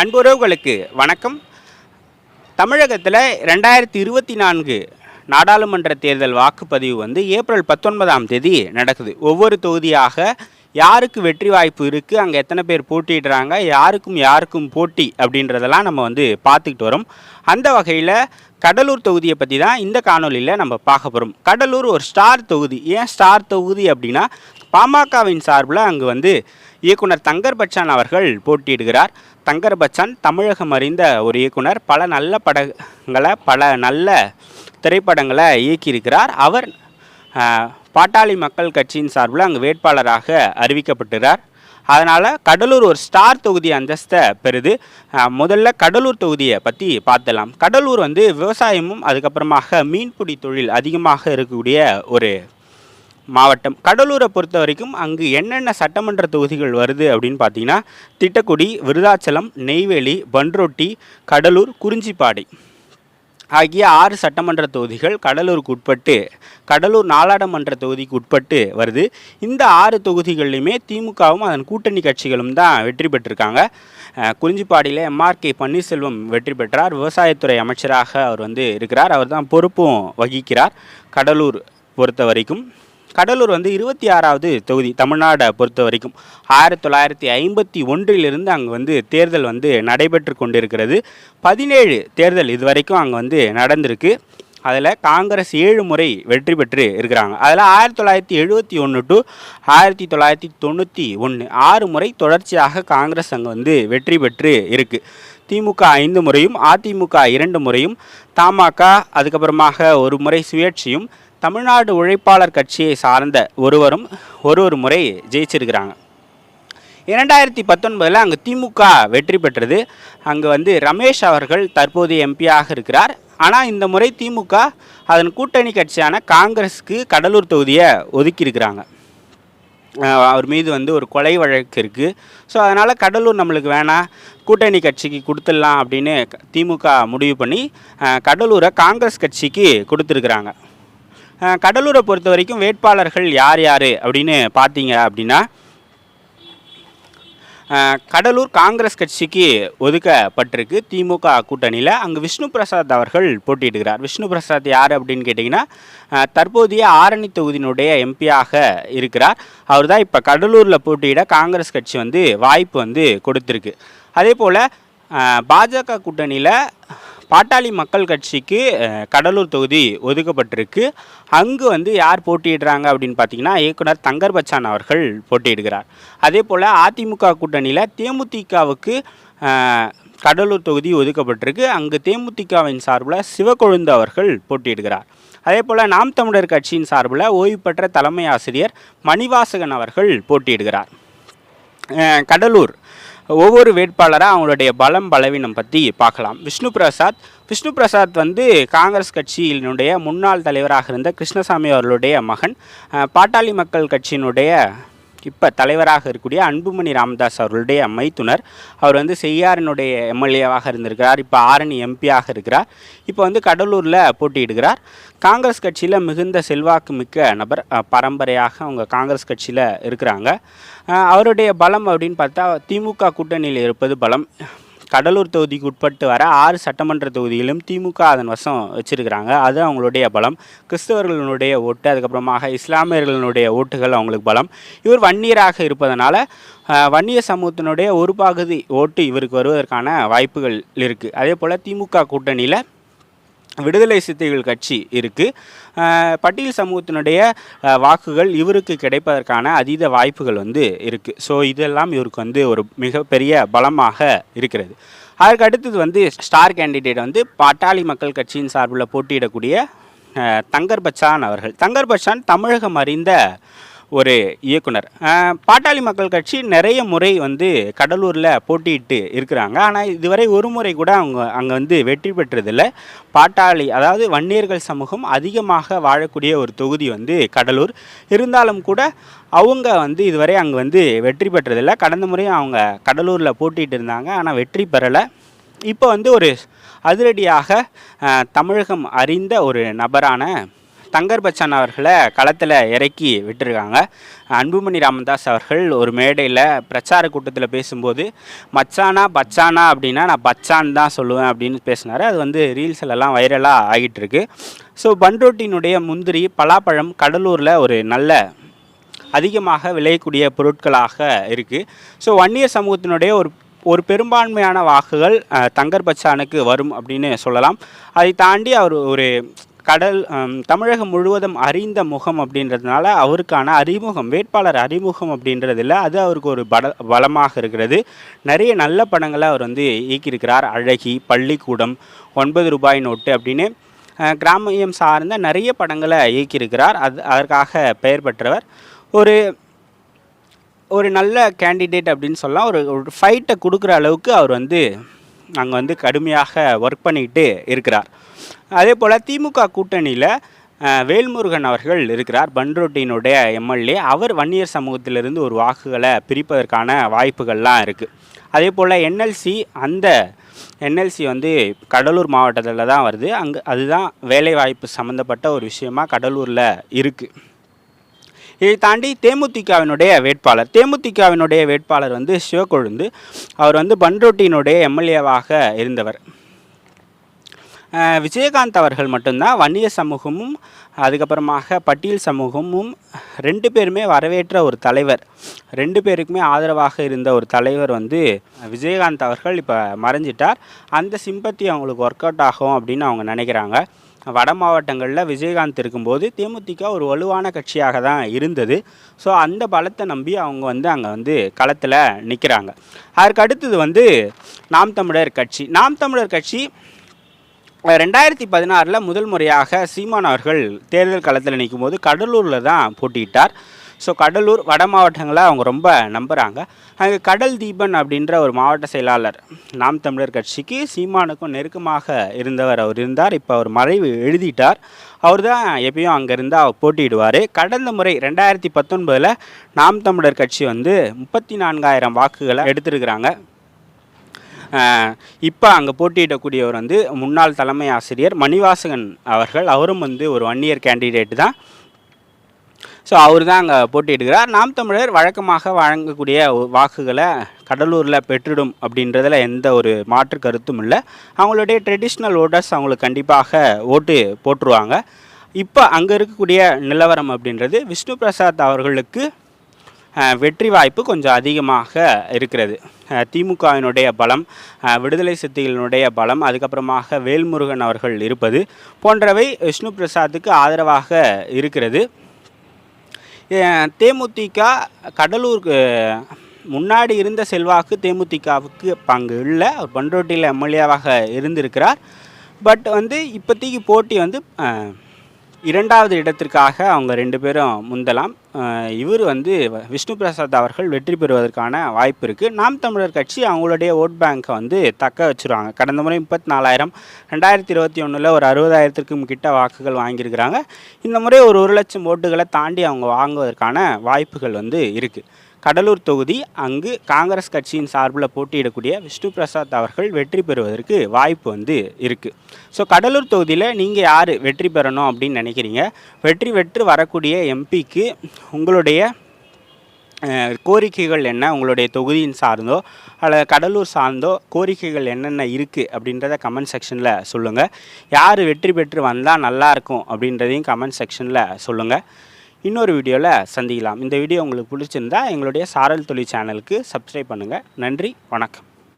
அன்புறவுகளுக்கு வணக்கம். தமிழகத்தில் ரெண்டாயிரத்தி இருபத்தி நான்கு நாடாளுமன்ற தேர்தல் வாக்குப்பதிவு வந்து ஏப்ரல் பத்தொன்பதாம் தேதி நடக்குது. ஒவ்வொரு தொகுதியாக யாருக்கு வெற்றி வாய்ப்பு இருக்குது அங்கே எத்தனை பேர் போட்டிடுறாங்க யாருக்கும் யாருக்கும் போட்டி அப்படின்றதெல்லாம் நம்ம வந்து பார்த்துக்கிட்டு வரோம். அந்த வகையில் கடலூர் தொகுதியை பற்றி தான் இந்த காணொலியில் நம்ம பார்க்க போகிறோம் கடலூர் ஒரு ஸ்டார் தொகுதி. ஏன் ஸ்டார் தொகுதி அப்படின்னா பாமகவின் சார்பில் அங்கே வந்து இயக்குனர் தங்கர் பச்சான் அவர்கள் போட்டியிடுகிறார். தங்கர் பச்சான் தமிழகம் அறிந்த ஒரு இயக்குனர். பல நல்ல படங்களை பல நல்ல திரைப்படங்களை இயக்கியிருக்கிறார். அவர் பாட்டாளி மக்கள் கட்சியின் சார்பில் அங்கு வேட்பாளராக அறிவிக்கப்பட்டுகிறார் அதனால் கடலூர் ஒரு ஸ்டார் தொகுதி அந்தஸ்தை பெறுது. முதல்ல கடலூர் தொகுதியை பற்றி பார்த்தலாம் கடலூர் வந்து விவசாயமும் அதுக்கப்புறமாக மீன்பிடி தொழில் அதிகமாக இருக்கக்கூடிய ஒரு மாவட்டம். கடலூரை பொறுத்த வரைக்கும் அங்கு என்னென்ன சட்டமன்ற தொகுதிகள் வருது அப்படின்னு பார்த்தீங்கன்னா திட்டக்குடி விருதாச்சலம் நெய்வேலி பன்ரொட்டி கடலூர் குறிஞ்சிப்பாடி. ஆகிய ஆறு சட்டமன்ற தொகுதிகள் கடலூருக்கு உட்பட்டு கடலூர் நாடாளுமன்ற தொகுதிக்கு உட்பட்டு வருது. இந்த ஆறு தொகுதிகள்லையுமே திமுகவும் அதன் கூட்டணி கட்சிகளும் தான் வெற்றி பெற்றிருக்காங்க. குறிஞ்சிப்பாடியில் எம்ஆர்கே பன்னீர்செல்வம் வெற்றி பெற்றார். விவசாயத்துறை அமைச்சராக அவர் வந்து இருக்கிறார். அவர் தான் பொறுப்பும் வகிக்கிறார். கடலூர் பொறுத்த வரைக்கும் கடலூர் வந்து இருபத்தி ஆறாவது தொகுதி தமிழ்நாடை பொறுத்த வரைக்கும். ஆயிரத்தி தொள்ளாயிரத்தி ஐம்பத்தி ஒன்றிலிருந்து அங்கே வந்து தேர்தல் வந்து நடைபெற்று கொண்டிருக்கிறது. பதினேழு தேர்தல் இது வரைக்கும் அங்கே வந்து நடந்திருக்கு. அதில் காங்கிரஸ் ஏழு முறை வெற்றி பெற்று இருக்கிறாங்க. அதில் ஆயிரத்தி தொள்ளாயிரத்தி எழுபத்தி ஒன்று டு ஆயிரத்தி தொள்ளாயிரத்தி தொண்ணூற்றி ஒன்று ஆறு முறை தொடர்ச்சியாக காங்கிரஸ் அங்கே வந்து வெற்றி பெற்று இருக்குது திமுக ஐந்து முறையும் அதிமுக இரண்டு முறையும் தமாக அதுக்கப்புறமாக ஒரு முறை சுயேட்சையும் தமிழ்நாடு உழைப்பாளர் கட்சியை சார்ந்த ஒருவரும் ஒரு ஒரு முறை ஜெயிச்சிருக்கிறாங்க. இரண்டாயிரத்தி பத்தொன்பதில் அங்கே திமுக வெற்றி பெற்றது. அங்கே வந்து ரமேஷ் அவர்கள் தற்போது எம்பியாக இருக்கிறார். ஆனால் இந்த முறை திமுக அதன் கூட்டணி கட்சியான காங்கிரஸுக்கு கடலூர் தொகுதியை ஒதுக்கியிருக்கிறாங்க. அவர் மீது வந்து ஒரு கொலை வழக்கு இருக்குது ஸோ அதனால் கடலூர் நம்மளுக்கு வேணாம் கூட்டணி கட்சிக்கு கொடுத்துடலாம் அப்படின்னு க- திமுக முடிவு பண்ணி கடலூரை காங்கிரஸ் கட்சிக்கு கொடுத்துருக்குறாங்க. கடலூரை பொறுத்த வரைக்கும் வேட்பாளர்கள் யார் யார் அப்படின்னு பார்த்தீங்க அப்படின்னா கடலூர் காங்கிரஸ் கட்சிக்கு ஒதுக்கப்பட்டிருக்கு திமுக கூட்டணியில். அங்கே விஷ்ணு பிரசாத் அவர்கள் போட்டியிடுகிறார். விஷ்ணு பிரசாத் யார் அப்படின்னு கேட்டிங்கன்னா தற்போதைய ஆரணி தொகுதியினுடைய எம்பியாக இருக்கிறார். அவர் தான் இப்போ கடலூரில் போட்டியிட காங்கிரஸ் கட்சி வந்து வாய்ப்பு வந்து கொடுத்துருக்கு. அதே போல் பாஜக கூட்டணியில் பாட்டாளி மக்கள் கட்சிக்கு கடலூர் தொகுதி ஒதுக்கப்பட்டிருக்கு. அங்கு வந்து யார் போட்டியிடுறாங்க அப்படின்னு பார்த்தீங்கன்னா இயக்குனர் தங்கர் பச்சான் அவர்கள் போட்டியிடுகிறார். அதே போல் அதிமுக கூட்டணியில் தேமுதிகவுக்கு கடலூர் தொகுதி ஒதுக்கப்பட்டிருக்கு. அங்கு தேமுதிகவின் சார்பில் சிவக்கொழுந்து அவர்கள் போட்டியிடுகிறார். அதே போல் நாம் தமிழர் கட்சியின் சார்பில் ஓய்வு பெற்ற தலைமை ஆசிரியர் மணிவாசகன் அவர்கள் போட்டியிடுகிறார். கடலூர் ஒவ்வொரு வேட்பாளராக அவங்களுடைய பலம் பலவீனம் பற்றி பார்க்கலாம். விஷ்ணு பிரசாத் விஷ்ணு பிரசாத் வந்து காங்கிரஸ் கட்சியினுடைய முன்னாள் தலைவராக இருந்த கிருஷ்ணசாமி அவர்களுடைய மகன். பாட்டாளி மக்கள் கட்சியினுடைய இப்போ தலைவராக இருக்கக்கூடிய அன்புமணி ராமதாஸ் அவர்களுடைய மைத்துனர். அவர் வந்து செய்யாரினுடைய எம்எல்ஏவாக இருந்திருக்கிறார். இப்போ ஆரணி எம்பியாக இருக்கிறார். இப்போ வந்து கடலூரில் போட்டியிடுகிறார். காங்கிரஸ் கட்சியில் மிகுந்த செல்வாக்கு மிக்க நபர் பரம்பரையாக அவங்க காங்கிரஸ் கட்சியில் இருக்கிறாங்க. அவருடைய பலம் அப்படின்னு பார்த்தா திமுக கூட்டணியில் இருப்பது பலம். கடலூர் தொகுதிக்கு உட்பட்டு வர ஆறு சட்டமன்ற தொகுதியிலும் திமுக அதன் வசம் வச்சிருக்கிறாங்க. அது அவங்களுடைய பலம். கிறிஸ்தவர்களுடைய ஓட்டு அதுக்கப்புறமாக இஸ்லாமியர்களுடைய ஓட்டுகள் அவங்களுக்கு பலம். இவர் வன்னியராக இருப்பதனால வன்னிய சமூகத்தினுடைய ஒரு பகுதி ஓட்டு இவருக்கு வருவதற்கான வாய்ப்புகள் இருக்குது அதே போல் திமுக கூட்டணியில் விடுதலை சிறுத்தைகள் கட்சி இருக்குது பட்டியல் சமூகத்தினுடைய வாக்குகள் இவருக்கு கிடைப்பதற்கான அதீத வாய்ப்புகள் வந்து இருக்குது ஸோ இதெல்லாம் இவருக்கு வந்து ஒரு மிகப்பெரிய பலமாக இருக்கிறது. அதற்கு அடுத்தது வந்து ஸ்டார் கேண்டிடேட் வந்து பாட்டாளி மக்கள் கட்சியின் சார்பில் போட்டியிடக்கூடிய தங்கர் பச்சான் அவர்கள். தங்கர் பச்சான் தமிழகம் அறிந்த ஒரு இயக்குனர். பாட்டாளி மக்கள் கட்சி நிறைய முறை வந்து கடலூரில் போட்டியிட்டு இருக்கிறாங்க. ஆனால் இதுவரை ஒரு முறை கூட அவங்க அங்கே வந்து வெற்றி பெற்றதில்லை. பாட்டாளி அதாவது வன்னியர்கள் சமூகம் அதிகமாக வாழக்கூடிய ஒரு தொகுதி வந்து கடலூர். இருந்தாலும் கூட அவங்க வந்து இதுவரை அங்கே வந்து வெற்றி பெற்றதில்லை. கடந்த முறையும் அவங்க கடலூரில் போட்டிட்டு இருந்தாங்க. ஆனால் வெற்றி பெறலை. இப்போ வந்து ஒரு அதிரடியாக தமிழகம் அறிந்த ஒரு நபரான தங்கர் பச்சான் அவர்களை களத்தில் இறக்கி விட்டுருக்காங்க. அன்புமணி ராமதாஸ் அவர்கள் ஒரு மேடையில் பிரச்சார கூட்டத்தில் பேசும்போது மச்சானா பச்சானா அப்படின்னா நான் பச்சான் தான் சொல்லுவேன் அப்படின்னு பேசினார். அது வந்து ரீல்ஸ்லலாம் வைரலாக ஆகிட்டு இருக்கு ஸோ பண்ரோட்டினுடைய முந்திரி பலாப்பழம் கடலூரில் ஒரு நல்ல அதிகமாக விளையக்கூடிய பொருட்களாக இருக்குது ஸோ வன்னியர் சமூகத்தினுடைய ஒரு ஒரு பெரும்பான்மையான வாக்குகள் தங்கர் பச்சானுக்கு வரும் அப்படின்னு சொல்லலாம். அதை தாண்டி அவர் ஒரு கடல் தமிழகம் முழுவதும் அறிந்த முகம் அப்படின்றதுனால அவருக்கான அறிமுகம் வேட்பாளர் அறிமுகம் அப்படின்றதில் அது அவருக்கு ஒரு பல பலமாக இருக்கிறது. நிறைய நல்ல படங்களை அவர் வந்து இயக்கியிருக்கிறார். அழகி பள்ளிக்கூடம் ஒன்பது ரூபாய் நோட்டு அப்படின்னு கிராமியம் சார்ந்த நிறைய படங்களை இயக்கியிருக்கிறார். அது அதற்காக பெயர் பெற்றவர். ஒரு ஒரு நல்ல கேண்டிடேட் அப்படின்னு சொல்லலாம். ஒரு ஒரு ஃபைட்டை கொடுக்குற அளவுக்கு அவர் வந்து அங்கே வந்து கடுமையாக ஒர்க் பண்ணிக்கிட்டு இருக்கிறார். அதே போல் திமுக கூட்டணியில் வேல்முருகன் அவர்கள் இருக்கிறார் பன்ரோட்டியினுடைய எம்எல்ஏ. அவர் வன்னியர் சமூகத்திலிருந்து ஒரு வாக்குகளை பிரிப்பதற்கான வாய்ப்புகள்லாம் இருக்குது அதே போல் என்எல்சி அந்த என்எல்சி வந்து கடலூர் மாவட்டத்தில் தான் வருது. அங்கே அதுதான் வேலைவாய்ப்பு சம்மந்தப்பட்ட ஒரு விஷயமா கடலூரில் இருக்குது இதை தாண்டி தேமுதிகவினுடைய வேட்பாளர் தேமுதிகவினுடைய வேட்பாளர் வந்து சிவக்கொழுந்து அவர் வந்து பன்ரோட்டியினுடைய எம்எல்ஏவாக இருந்தவர். விஜயகாந்த் அவர்கள் மட்டும்தான் வன்னிய சமூகமும் அதுக்கப்புறமாக பட்டியல் சமூகமும் ரெண்டு பேருமே வரவேற்ற ஒரு தலைவர். ரெண்டு பேருக்குமே ஆதரவாக இருந்த ஒரு தலைவர் வந்து விஜயகாந்த் அவர்கள் இப்போ மறைஞ்சிட்டார். அந்த சிம்பத்தி அவங்களுக்கு ஒர்க் அவுட் ஆகும் அப்படின்னு அவங்க நினைக்கிறாங்க. வட மாவட்டங்களில் விஜயகாந்த் இருக்கும்போது தேமுதிக ஒரு வலுவான கட்சியாக தான் இருந்தது. ஸோ அந்த பலத்தை நம்பி அவங்க வந்து அங்கே வந்து களத்தில் நிற்கிறாங்க அதற்கு அடுத்தது வந்து நாம் தமிழர் கட்சி. நாம் தமிழர் கட்சி ரெண்டாயிரத்தி பதினாறில் முதல் முறையாக சீமான் அவர்கள் தேர்தல் களத்தில் நிற்கும்போது கடலூரில் தான் போட்டியிட்டார். ஸோ கடலூர் வட மாவட்டங்களை அவங்க ரொம்ப நம்புகிறாங்க அங்கே கடல் தீபன் அப்படின்ற ஒரு மாவட்ட செயலாளர் நாம் தமிழர் கட்சிக்கு சீமானுக்கும் நெருக்கமாக இருந்தவர் அவர் இருந்தார். இப்போ அவர் மறைவு எழுதிட்டார். அவர் தான் எப்பயும் அங்கே இருந்தால் போட்டியிடுவார். கடந்த முறை ரெண்டாயிரத்தி பத்தொன்பதில் நாம் தமிழர் கட்சி வந்து முப்பத்தி நான்காயிரம் வாக்குகளை எடுத்திருக்கிறாங்க. இப்போ அங்கே போட்டியிடக்கூடியவர் வந்து முன்னாள் தலைமை ஆசிரியர் மணிவாசகன் அவர்கள். அவரும் வந்து ஒரு ஒன் இயர் கேண்டிடேட் தான். ஸோ அவர் தான் அங்கே போட்டியிடுகிறார். நாம் தமிழர் வழக்கமாக வழங்கக்கூடிய வாக்குகளை கடலூரில் பெற்றிடும் அப்படின்றதில் எந்த ஒரு மாற்று கருத்தும் இல்லை. அவங்களுடைய ட்ரெடிஷ்னல் ஓட்டர்ஸ் அவங்களுக்கு கண்டிப்பாக ஓட்டு போட்டுருவாங்க. இப்போ அங்கே இருக்கக்கூடிய நிலவரம் அப்படின்றது விஷ்ணு பிரசாத் அவர்களுக்கு வெற்றி வாய்ப்பு கொஞ்சம் அதிகமாக இருக்கிறது. திமுகவினுடைய பலம் விடுதலை சித்திகளினுடைய பலம் அதுக்கப்புறமாக வேல்முருகன் அவர்கள் இருப்பது போன்றவை விஷ்ணு பிரசாத்துக்கு ஆதரவாக இருக்கிறது. தேமுதிக கடலூருக்கு முன்னாடி இருந்த செல்வாக்கு தேமுதிகவுக்கு பங்கு இல்லை. அவர் பண்ருட்டியில் எம்எல்ஏவாக இருந்திருக்கிறார். பட் வந்து இப்போதைக்கு போட்டி வந்து இரண்டாவது இடத்திற்காக அவங்க ரெண்டு பேரும் முந்தலாம். இவர் வந்து விஷ்ணு பிரசாத் அவர்கள் வெற்றி பெறுவதற்கான வாய்ப்பு இருக்குது நாம் தமிழர் கட்சி அவங்களுடைய ஓட் பேங்க்கை வந்து தக்க வச்சுருவாங்க. கடந்த முறை முப்பத்தி நாலாயிரம் ரெண்டாயிரத்தி இருபத்தி ஒன்றில் ஒரு அறுபதாயிரத்திற்கும் கிட்ட வாக்குகள் வாங்கியிருக்கிறாங்க. இந்த முறை ஒரு ஒரு லட்சம் ஓட்டுகளை தாண்டி அவங்க வாங்குவதற்கான வாய்ப்புகள் வந்து இருக்குது கடலூர் தொகுதி அங்கு காங்கிரஸ் கட்சியின் சார்பில் போட்டியிடக்கூடிய விஷ்ணு பிரசாத் அவர்கள் வெற்றி பெறுவதற்கு வாய்ப்பு வந்து இருக்குது ஸோ கடலூர் தொகுதியில் நீங்கள் யார் வெற்றி பெறணும் அப்படின்னு நினைக்கிறீங்க? வெற்றி பெற்று வரக்கூடிய எம்பிக்கு உங்களுடைய கோரிக்கைகள் என்ன? உங்களுடைய தொகுதியின் சார்ந்தோ அல்லது கடலூர் சார்ந்தோ கோரிக்கைகள் என்னென்ன இருக்குது அப்படின்றத கமெண்ட் செக்ஷனில் சொல்லுங்கள் யார் வெற்றி பெற்று வந்தால் நல்லாயிருக்கும் அப்படின்றதையும் கமெண்ட் செக்ஷனில் சொல்லுங்கள் இன்னொரு வீடியோவில் சந்திக்கலாம். இந்த வீடியோ உங்களுக்கு பிடிச்சிருந்தா எங்களுடைய சாரல் தொழில் சேனலுக்கு சப்ஸ்கிரைப் பண்ணுங்கள் நன்றி வணக்கம்.